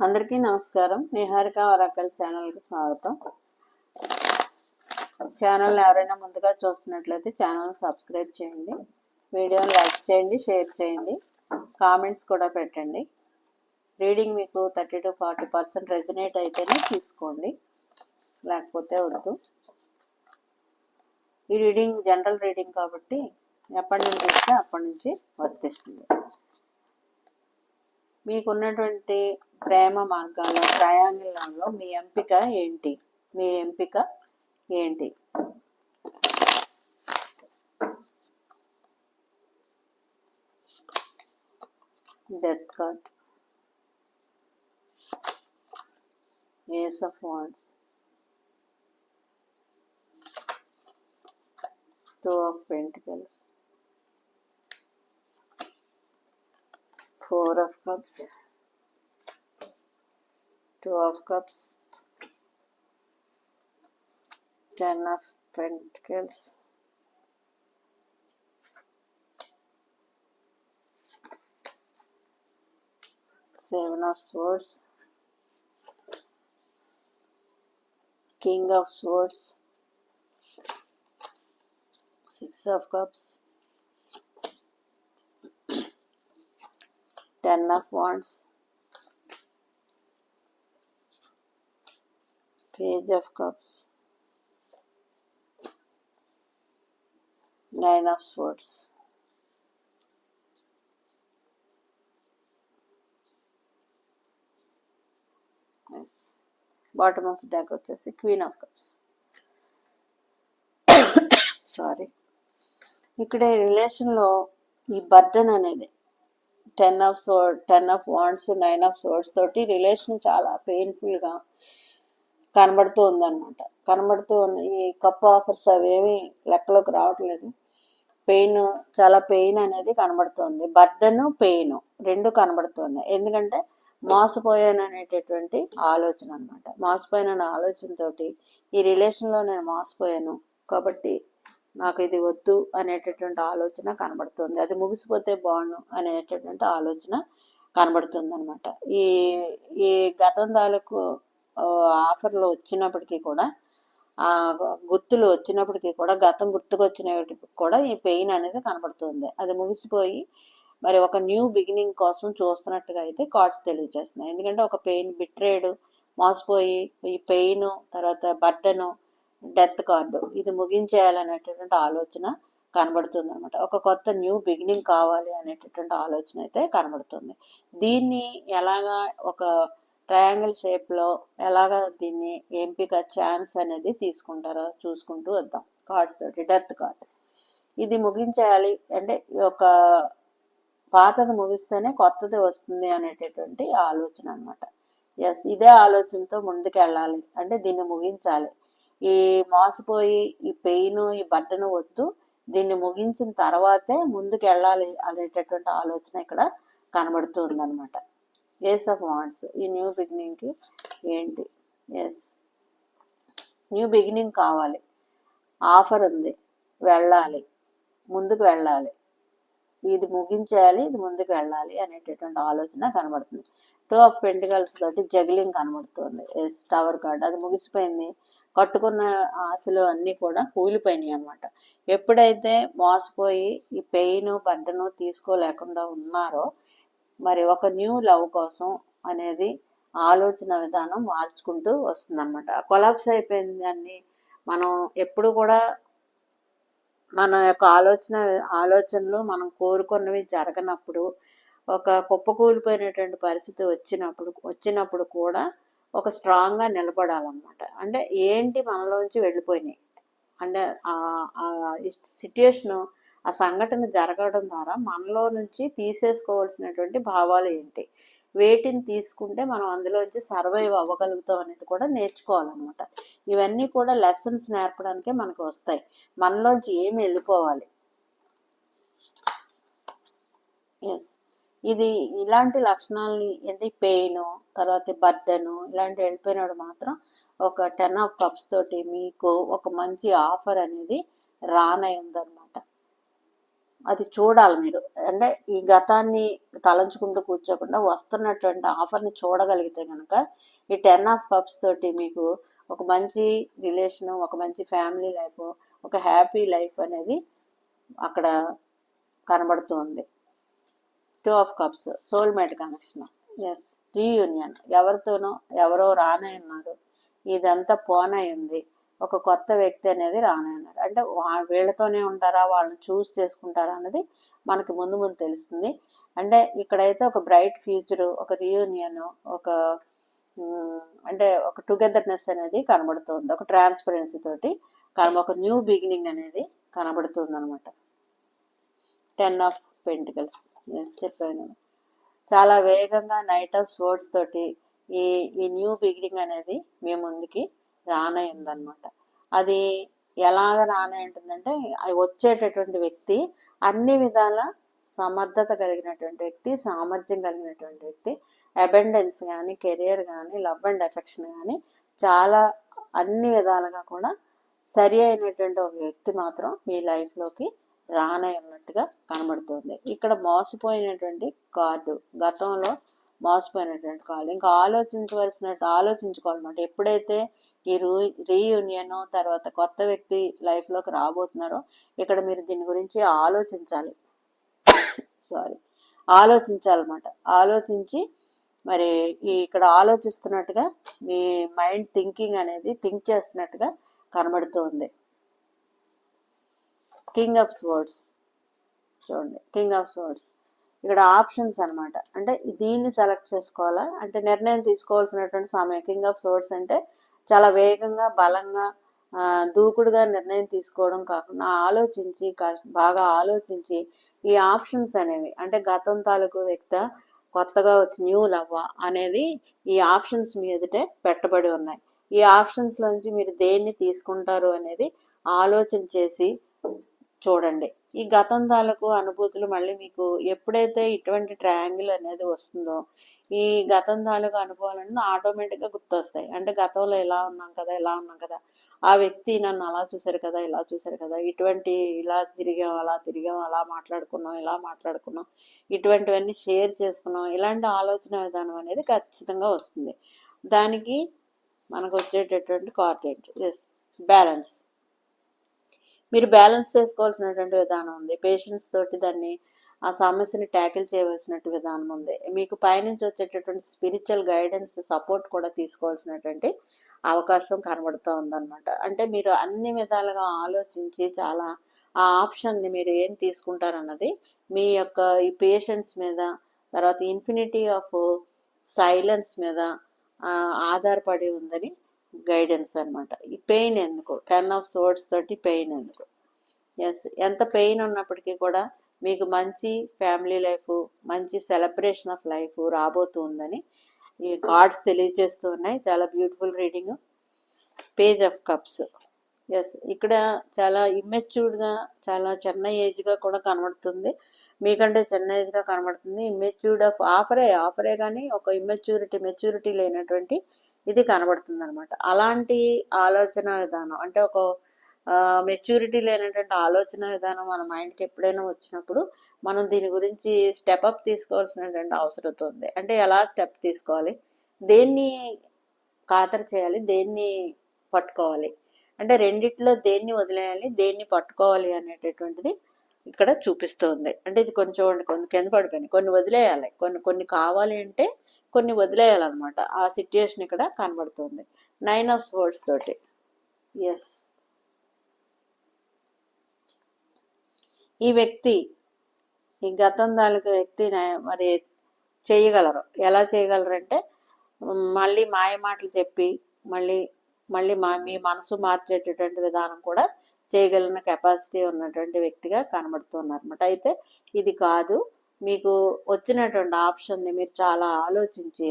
అందరికీ నమస్కారం. నిహారిక వరాకల్ ఛానల్కి స్వాగతం. ఛానల్ ఎవరైనా ముందుగా చూస్తున్నట్లయితే ఛానల్ సబ్స్క్రైబ్ చేయండి. వీడియోని లైక్ చేయండి షేర్ చేయండి. కామెంట్స్ కూడా పెట్టండి. రీడింగ్ మీకు thirty to forty percent resonate అయితేనే తీసుకోండి. లేకపోతే వద్దు. ఈ రీడింగ్ జనరల్ రీడింగ్ కాబట్టి ఎప్పటి నుంచి ఇస్తే అప్పటి నుంచి వర్తిస్తుంది. మీకున్నటువంటి ప్రేమ మార్గాల్లో ప్రయాణంలో మీ ఎంపిక ఏంటి? మీ ఎంపిక ఏంటి? Death card ace of wands two of pentacles four of cups. Two of cups. Ten of pentacles. Seven of swords. King of swords. Six of cups ten of wands page of cups nine of swords yes bottom of the deck వచ్చేసి queen of cups sorry ఇక్కడ ఈ రిలేషన్లో ఈ burden అనేది ten of so ten of wands nine of swords తోటి relation చాలా పెయిన్ఫుల్గా కనబడుతూ ఉందన్నమాట. కనబడుతూ ఉన్న ఈ కప్ ఆఫర్స్ అవేమి లెక్కలోకి రావట్లేదు. పెయిన్ చాలా పెయిన్ అనేది కనబడుతుంది. బర్డన్ పెయిన్ రెండు కనబడుతున్నాయి ఎందుకంటే మోసపోయాను అనేటటువంటి ఆలోచన అనమాట మోసపోయాను ఆలోచనతోటి ఈ రిలేషన్లో నేను మోసపోయాను. కాబట్టి నాకు ఇది వద్దు అనేటటువంటి ఆలోచన కనబడుతుంది. అది ముగిసిపోతే బాగుండు అనేటటువంటి ఆలోచన కనబడుతుంది అనమాట ఈ ఈ గతం తాలూకు ఆఫర్లు వచ్చినప్పటికీ కూడా ఆ గుర్తులు వచ్చినప్పటికీ కూడా గతం గుర్తుకు కూడా ఈ పెయిన్ అనేది కనబడుతుంది. అది ముగిసిపోయి మరి ఒక న్యూ బిగినింగ్ కోసం చూస్తున్నట్టుగా అయితే కార్డ్స్ తెలియజేస్తున్నాయి. ఎందుకంటే ఒక పెయిన్ బిట్రేడ్ మోసపోయి ఈ పెయిన్ తర్వాత బర్డను డెత్ కార్డు. ఇది ముగించేయాలనేటటువంటి ఆలోచన కనబడుతుంది అనమాట ఒక కొత్త న్యూ బిగినింగ్ కావాలి అనేటటువంటి ఆలోచన అయితే కనబడుతుంది. దీన్ని ఎలాగా ఒక ట్రయాంగిల్ షేప్లో ఎలాగా దీన్ని ఎంపిక ఛాన్స్ అనేది తీసుకుంటారో చూసుకుంటూ వద్దాం. కార్డ్స్ తోటి డెత్ కార్డ్. ఇది ముగించేయాలి అంటే ఒక పాతది ముగిస్తేనే కొత్తది వస్తుంది అనేటటువంటి ఆలోచన అనమాట ఎస్ ఇదే ఆలోచనతో ముందుకు వెళ్ళాలి అంటే దీన్ని ముగించాలి. ఈ మోసపోయి ఈ పెయిన్ ఈ బట్టను వద్దు. దీన్ని ముగించిన తర్వాతే ముందుకు వెళ్ళాలి అనేటటువంటి ఆలోచన ఇక్కడ కనబడుతుంది అనమాట ఏస్ ఆఫ్ వాండ్స్ ఈ న్యూ బిగినింగ్కి ఏంటి? ఎస్ న్యూ బిగినింగ్ కావాలి. ఆఫర్ ఉంది. వెళ్ళాలి. ముందుకు వెళ్ళాలి. ఇది ముగించేయాలి ఇది ముందుకు వెళ్ళాలి అనేటటువంటి ఆలోచన కనబడుతుంది. టూ ఆఫ్ పెంటికల్స్ తోటి జగ్లింగ్ కనబడుతుంది. టవర్ కార్డ్ అది ముగిసిపోయింది. కట్టుకున్న ఆశలు అన్నీ కూడా కూలిపోయినాయి అనమాట ఎప్పుడైతే మోసపోయి ఈ పెయిన్ బడ్డను తీసుకోలేకుండా ఉన్నారో మరి ఒక న్యూ లవ్ కోసం అనేది ఆలోచన విధానం మార్చుకుంటూ వస్తుందన్నమాట. కొలాప్స్ అయిపోయింది దాన్ని మనం ఎప్పుడు కూడా మన యొక్క ఆలోచన ఆలోచనలు మనం కోరుకున్నవి జరగనప్పుడు ఒక కుప్పకూలిపోయినటువంటి పరిస్థితి వచ్చినప్పుడు వచ్చినప్పుడు కూడా ఒక స్ట్రాంగ్గా నిలబడాలన్నమాట. అంటే ఏంటి మనలోంచి వెళ్ళిపోయినాయి? అంటే ఆ సిట్యుయేషను ఆ సంఘటన జరగడం ద్వారా మనలో నుంచి తీసేసుకోవాల్సినటువంటి భావాలు ఏంటి? వేటిని తీసుకుంటే మనం అందులోంచి సర్వైవ్ అవ్వగలుగుతాం అనేది కూడా నేర్చుకోవాలన్నమాట. ఇవన్నీ కూడా లెసన్స్ నేర్పడానికే మనకు వస్తాయి. మనలోంచి ఏమి వెళ్ళిపోవాలి? ఎస్ ఇది ఇలాంటి లక్షణాలని అంటే పెయిన్ తర్వాత బర్డను ఇలాంటి వెళ్ళిపోయినాడు మాత్రం ఒక టెన్ ఆఫ్ కప్స్ తోటి మీకు ఒక మంచి ఆఫర్ అనేది రానై ఉందన్నమాట. అది చూడాలి మీరు. అంటే ఈ గతాన్ని తలంచుకుంటూ కూర్చోకుండా వస్తున్నటువంటి ఆఫర్ని చూడగలిగితే కనుక ఈ టెన్ ఆఫ్ కప్స్ తోటి మీకు ఒక మంచి రిలేషను ఒక మంచి ఫ్యామిలీ లైఫ్ ఒక హ్యాపీ లైఫ్ అనేది అక్కడ కనబడుతుంది. Two of cups soulmate connection. Yes reunion. ఎవరితోనో ఎవరో రానే ఉన్నారు. ఇదంతా పోనై ఉంది. ఒక కొత్త వ్యక్తి అనేది రానే ఉన్నారు అంటే వీళ్ళతోనే ఉంటారా? వాళ్ళని చూస్ చేసుకుంటారా అనేది మనకి ముందు ముందు తెలుస్తుంది. అంటే ఇక్కడైతే ఒక బ్రైట్ ఫ్యూచర్ ఒక రియూనియన్ ఒక అంటే ఒక టుగెదర్నెస్ అనేది కనబడుతుంది. ఒక ట్రాన్స్పరెన్సీ తోటి ఒక న్యూ బిగినింగ్ అనేది కనబడుతుంది అనమాట టెన్ ఆఫ్ పెంటికల్స్. చెప్పాను. చాలా వేగంగా నైట్ ఆఫ్ స్వర్డ్స్ తోటి ఈ ఈ న్యూ బిగినింగ్ అనేది మీ ముందుకి రానే ఉందన్నమాట అది ఎలాగ రానే ఉంటుందంటే వచ్చేటటువంటి వ్యక్తి అన్ని విధాల సమర్థత కలిగినటువంటి వ్యక్తి సామర్థ్యం కలిగినటువంటి వ్యక్తి అబెండెన్స్ కానీ కెరియర్ కానీ లవ్ అండ్ ఎఫెక్షన్ కానీ చాలా అన్ని విధాలుగా కూడా సరి అయినటువంటి ఒక వ్యక్తి మాత్రం మీ లైఫ్లోకి రానే ఉన్నట్టుగా కనబడుతుంది. ఇక్కడ మోసపోయినటువంటి కార్డు గతంలో మోసపోయినటువంటి కార్డు. ఇంకా ఆలోచించవలసినట్టు ఆలోచించుకోవాలన్నమాట. ఎప్పుడైతే ఈ రూ రీయూనియన్ తర్వాత కొత్త వ్యక్తి లైఫ్లోకి రాబోతున్నారో ఇక్కడ మీరు దీని గురించి ఆలోచించాలి. సారీ ఆలోచించాలన్నమాట. ఆలోచించి మరి ఈ ఇక్కడ ఆలోచిస్తున్నట్టుగా మీ మైండ్ థింకింగ్ అనేది థింక్ చేస్తున్నట్టుగా కనబడుతుంది. కింగ్ ఆఫ్ స్వర్డ్స్ చూడండి. కింగ్ ఆఫ్ స్వర్డ్స్ ఇక్కడ ఆప్షన్స్ అనమాట అంటే దీన్ని సెలెక్ట్ చేసుకోవాలా? అంటే నిర్ణయం తీసుకోవాల్సినటువంటి సమయం. కింగ్ ఆఫ్ స్వర్డ్స్ అంటే చాలా వేగంగా బలంగా దూకుడుగా నిర్ణయం తీసుకోవడం కాకుండా ఆలోచించి బాగా ఆలోచించి ఈ ఆప్షన్స్ అనేవి అంటే గతం తాలూకు వ్యక్త కొత్తగా వచ్చి న్యూ లవ్వ అనేది ఈ ఆప్షన్స్ మీదటే పెట్టబడి ఉన్నాయి. ఈ ఆప్షన్స్ నుంచి మీరు దేన్ని తీసుకుంటారు అనేది ఆలోచన చేసి చూడండి. ఈ గతం తాలూకు అనుభూతులు మళ్ళీ మీకు ఎప్పుడైతే ఇటువంటి ట్రయాంగిల్ అనేది వస్తుందో ఈ గతం తాలూకు అనుభవాలు అనేది ఆటోమేటిక్గా గుర్తొస్తాయి. అంటే గతంలో ఇలా ఉన్నాం కదా ఇలా ఉన్నాం కదా ఆ వ్యక్తి నన్ను అలా చూశారు కదా ఇలా చూశారు కదా ఇటువంటి ఇలా తిరిగాం అలా తిరిగాం అలా మాట్లాడుకున్నాం ఇలా మాట్లాడుకున్నాం ఇటువంటివన్నీ షేర్ చేసుకున్నాం ఇలాంటి ఆలోచన విధానం అనేది ఖచ్చితంగా వస్తుంది. దానికి మనకు వచ్చేటటువంటి కార్డెంట్ ఎస్ బ్యాలెన్స్ మీరు బ్యాలెన్స్ చేసుకోవాల్సినటువంటి విధానం ఉంది. పేషెన్స్ తోటి దాన్ని ఆ సమస్యని ట్యాకిల్ చేయవలసినట్టు విధానం ఉంది. మీకు పైనుంచి వచ్చేటటువంటి స్పిరిచువల్ గైడెన్స్ సపోర్ట్ కూడా తీసుకోవాల్సినటువంటి అవకాశం కనబడుతూ ఉందన్నమాట. అంటే మీరు అన్ని విధాలుగా ఆలోచించి చాలా ఆ ఆప్షన్ని మీరు ఏం తీసుకుంటారన్నది మీ యొక్క ఈ పేషెన్స్ మీద తర్వాత ఇన్ఫినిటీ ఆఫ్ సైలెన్స్ మీద ఆధారపడి ఉందని గైడెన్స్ అనమాట ఈ పెయిన్ ఎందుకు? టెన్ ఆఫ్ సోర్డ్స్ తోటి పెయిన్ ఎందుకు? ఎస్ ఎంత పెయిన్ ఉన్నప్పటికీ కూడా మీకు మంచి ఫ్యామిలీ లైఫ్ మంచి సెలబ్రేషన్ ఆఫ్ లైఫ్ రాబోతుందని ఈ కార్డ్స్ తెలియజేస్తూ ఉన్నాయి. చాలా beautiful reading page of cups yes ఇక్కడ చాలా ఇమ్మెచ్యూర్డ్గా చాలా చిన్న ఏజ్గా కూడా కనబడుతుంది. మీకంటే చిన్న ఏజ్గా కనబడుతుంది. ఇమ్మెచ్యూర్డ్ ఆఫ్ ఆఫరే ఆఫరే కానీ ఒక ఇమ్మెచ్యూరిటీ మెచ్యూరిటీ లేనటువంటి ఇది కనబడుతుంది అనమాట అలాంటి ఆలోచన విధానం అంటే ఒక మెచ్యూరిటీ లేనటువంటి ఆలోచన విధానం మన మైండ్కి ఎప్పుడైనా వచ్చినప్పుడు మనం దీని గురించి స్టెప్ అప్ తీసుకోవాల్సినటువంటి అవసరం ఉంది. అంటే ఎలా స్టెప్ తీసుకోవాలి? దేన్ని ఖాతరు చేయాలి? దేన్ని పట్టుకోవాలి? అంటే రెండిట్లో దేన్ని వదిలేయాలి? దేన్ని పట్టుకోవాలి అనేటటువంటిది ఇక్కడ చూపిస్తుంది. అంటే ఇది కొంచెం చూడండి కొన్ని కింద పడిపోయినాయి. కొన్ని వదిలేయాలి. కొన్ని కొన్ని కావాలి అంటే కొన్ని వదిలేయాలన్నమాట. ఆ సిచ్యుయేషన్ ఇక్కడ కనబడుతుంది. నైన్ ఆఫ్ వర్డ్స్ తోటి. ఎస్ ఈ వ్యక్తి ఈ గతం తాలూకు వ్యక్తి మరి చేయగలరు. ఎలా చేయగలరు అంటే మళ్ళీ మాయ మాటలు చెప్పి మళ్ళీ మళ్ళీ మా మీ మనసు మార్చేటటువంటి విధానం కూడా చేయగలిగిన కెపాసిటీ ఉన్నటువంటి వ్యక్తిగా కనబడుతున్నారనమాట అయితే ఇది కాదు. మీకు వచ్చినటువంటి ఆప్షన్ని మీరు చాలా ఆలోచించి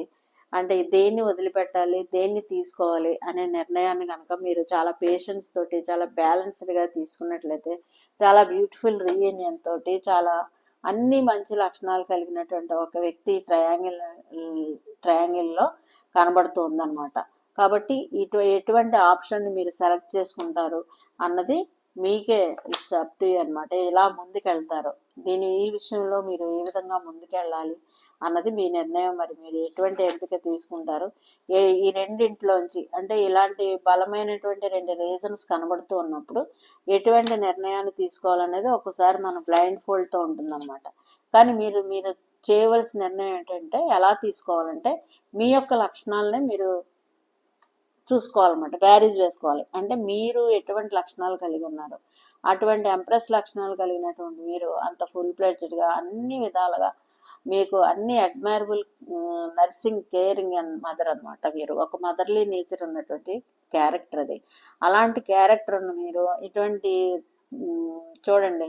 అంటే దేన్ని వదిలిపెట్టాలి దేన్ని తీసుకోవాలి అనే నిర్ణయాన్ని కనుక మీరు చాలా పేషెన్స్ తోటి చాలా బ్యాలెన్స్డ్గా తీసుకున్నట్లయితే చాలా బ్యూటిఫుల్ రీయూనియన్ తోటి చాలా అన్ని మంచి లక్షణాలు కలిగినటువంటి ఒక వ్యక్తి ట్రయాంగిల్ ట్రయాంగిల్లో కనబడుతూ ఉందన్నమాట. కాబట్టి ఇటు ఎటువంటి ఆప్షన్ని మీరు సెలెక్ట్ చేసుకుంటారు అన్నది మీకే ఇట్స్ అప్ టు అనమాట ఎలా ముందుకెళ్తారు దీని ఈ విషయంలో మీరు ఏ విధంగా ముందుకెళ్ళాలి అన్నది మీ నిర్ణయం. మరి మీరు ఎటువంటి ఎంపిక తీసుకుంటారు? ఈ రెండింటిలోంచి అంటే ఇలాంటి బలమైనటువంటి రెండు రీజన్స్ కనబడుతూ ఉన్నప్పుడు ఎటువంటి నిర్ణయాన్ని తీసుకోవాలనేది ఒకసారి మన బ్లైండ్ ఫోల్డ్తో ఉంటుందన్నమాట. కానీ మీరు మీరు చేయవలసిన నిర్ణయం ఏంటంటే ఎలా తీసుకోవాలంటే మీ యొక్క లక్షణాలని మీరు చూసుకోవాలన్నమాట. బ్యారీజ్ వేసుకోవాలి. అంటే మీరు ఎటువంటి లక్షణాలు కలిగి ఉన్నారు అటువంటి ఎంప్రెస్ లక్షణాలు కలిగినటువంటి మీరు అంత ఫుల్ ప్లేటెడ్గా అన్ని విధాలుగా మీకు అన్ని admirable nursing caring and mother అనమాట మీరు. ఒక మదర్లీ నేచర్ ఉన్నటువంటి క్యారెక్టర్ అది. అలాంటి క్యారెక్టర్ను మీరు ఇటువంటి చూడండి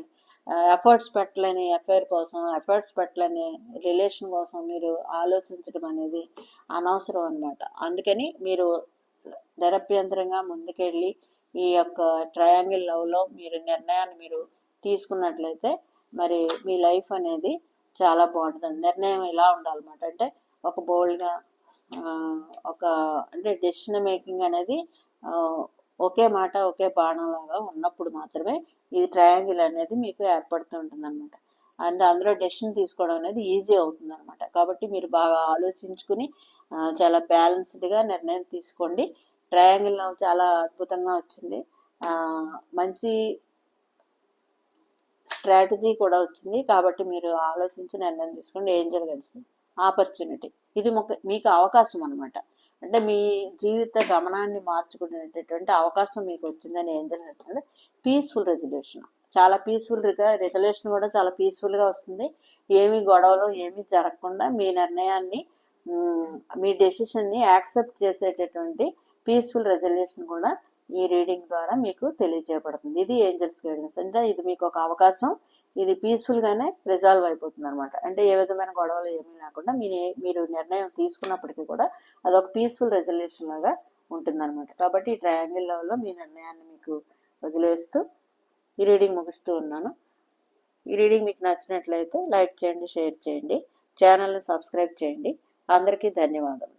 ఎఫర్ట్స్ పెట్టలేని అఫైర్ కోసం ఎఫర్ట్స్ పెట్టలేని రిలేషన్ కోసం మీరు ఆలోచించడం అనేది అనవసరం అనమాట అందుకని మీరు నిరభ్యంతరంగా ముందుకెళ్ళి ఈ యొక్క ట్రయాంగిల్ లవ్లో మీరు నిర్ణయాన్ని మీరు తీసుకున్నట్లయితే మరి మీ లైఫ్ అనేది చాలా బాగుంటుంది. నిర్ణయం ఎలా ఉండాలన్నమాట? అంటే ఒక బోల్డ్గా ఒక అంటే డెసిషన్ మేకింగ్ అనేది ఒకే మాట ఒకే బాణంలాగా ఉన్నప్పుడు మాత్రమే ఇది ట్రయాంగిల్ అనేది మీకు ఏర్పడుతుంటుంది అనమాట అండ్ అందులో డెసిషన్ తీసుకోవడం అనేది ఈజీ అవుతుంది అనమాట కాబట్టి మీరు బాగా ఆలోచించుకుని చాలా బ్యాలెన్స్డ్గా నిర్ణయం తీసుకోండి. ట్రయాంగిల్ చాలా అద్భుతంగా వచ్చింది. మంచి స్ట్రాటజీ కూడా వచ్చింది. కాబట్టి మీరు ఆలోచించి నిర్ణయం తీసుకోండి. ఏం జరగాల్సింది ఆపర్చునిటీ ఇది మీకు అవకాశం అనమాట అంటే మీ జీవిత గమనాన్ని మార్చుకునేటటువంటి అవకాశం మీకు వచ్చిందని ఏం జరుగుతుంది పీస్ఫుల్ రెజల్యూషన్ చాలా పీస్ఫుల్గా రిజల్యూషన్ కూడా చాలా పీస్ఫుల్గా వస్తుంది. ఏమి గొడవలు ఏమి జరగకుండా మీ నిర్ణయాన్ని మీ డెసిషన్ని యాక్సెప్ట్ చేసేటటువంటి పీస్ఫుల్ రెజల్యూషన్ కూడా ఈ రీడింగ్ ద్వారా మీకు తెలియజేయబడుతుంది. ఇది ఏంజల్స్ గైడెన్స్ అంటే ఇది మీకు ఒక అవకాశం. ఇది పీస్ఫుల్గానే రిజాల్వ్ అయిపోతుంది అనమాట అంటే ఏ విధమైన గొడవలు ఏమీ లేకుండా మీ మీరు నిర్ణయం తీసుకున్నప్పటికీ కూడా అదొక పీస్ఫుల్ రెజల్యూషన్ లాగా ఉంటుందన్నమాట. కాబట్టి ఈ ట్రయాంగిల్ లెవెల్లో మీ నిర్ణయాన్ని మీకు వదిలేస్తూ ఈ రీడింగ్ ముగిస్తూ ఉన్నాను. ఈ రీడింగ్ మీకు నచ్చినట్లయితే లైక్ చేయండి షేర్ చేయండి ఛానల్ని సబ్స్క్రైబ్ చేయండి. అందరికీ ధన్యవాదాలు